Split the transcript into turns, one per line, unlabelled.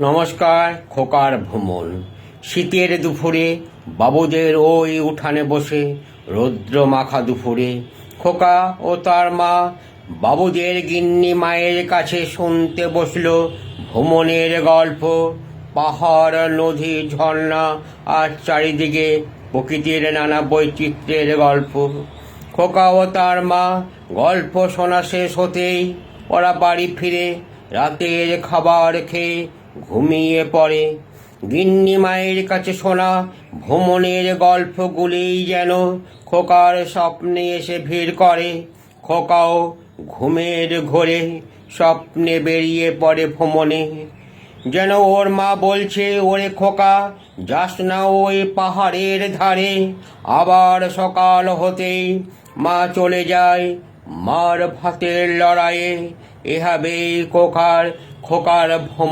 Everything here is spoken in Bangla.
নমস্কার, খোকার ভ্রমণ। শীতের দুপুরে বাবুদের ওই উঠানে বসে, রৌদ্র মাখা দুপুরে। খোকা ও তার মা বাবুদের গিন্নি মায়ের কাছে শুনতে বসল ভ্রমণের গল্প। পাহাড়, নদী, ঝর্ণা আর চারিদিকে প্রকৃতির নানা বৈচিত্র্যের গল্প। খোকা ও তার মা গল্প শোনা শেষ হতেই ওরা বাড়ি ফিরে রাতের খাবার খেয়ে ঘুমিয়ে পড়ে। গিন্নি মায়ের কাছে শোনা, ভ্রমণের গল্পগুলিই যেন খোকার স্বপ্নে এসে ভিড় করে। খোকাও ঘুমের ঘোরে স্বপ্নে বেরিয়ে পড়ে ভ্রমণে। যেন ওর মা বলছে, ওরে খোকা, যাস না ওই পাহাড়ের ধারে। আবার সকাল হতেই মা চলে যায় মার ভাতের লড়াইয়ে। এভাবেই খোকার খোকার ভ্রমণ